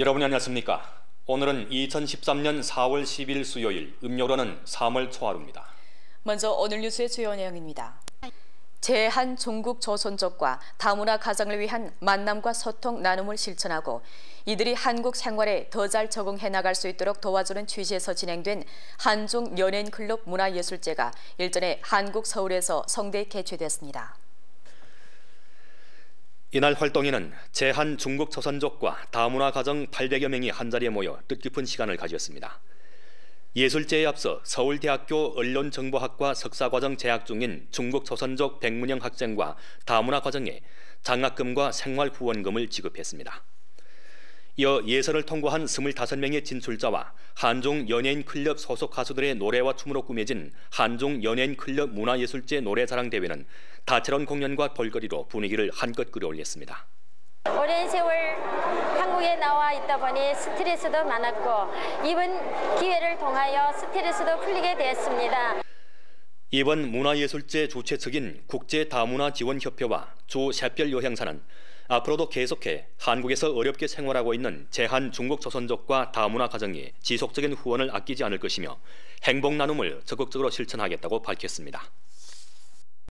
여러분 안녕하십니까? 오늘은 2013년 4월 10일 수요일, 음력으로는 3월 초하루입니다. 먼저 오늘 뉴스의 주요 내용입니다. 제한 종국 조선족과 다문화 가정을 위한 만남과 소통 나눔을 실천하고 이들이 한국 생활에 더 잘 적응해 나갈 수 있도록 도와주는 취지에서 진행된 한중 연예인 클럽 문화예술제가 일전에 한국 서울에서 성대 개최됐습니다. 이날 활동에는 제한 중국 조선족과 다문화 가정 800여 명이 한자리에 모여 뜻깊은 시간을 가졌습니다. 예술제에 앞서 서울대학교 언론정보학과 석사과정 재학 중인 중국 조선족 백문영 학생과 다문화 과정에 장학금과 생활 후원금을 지급했습니다. 이어 예선을 통과한 25명의 진출자와 한중 연예인 클럽 소속 가수들의 노래와 춤으로 꾸며진 한중 연예인 클럽 문화예술제 노래자랑 대회는 다채로운 공연과 볼거리로 분위기를 한껏 끌어올렸습니다. 오랜 세월 한국에 나와 있다 보니 스트레스도 많았고 이번 기회를 통하여 스트레스도 풀리게 되었습니다. 이번 문화예술제 주최 측인 국제다문화지원협회와 주 샛별 여행사는 앞으로도 계속해 한국에서 어렵게 생활하고 있는 제한 중국 조선족과 다문화 가정이 지속적인 후원을 아끼지 않을 것이며 행복 나눔을 적극적으로 실천하겠다고 밝혔습니다.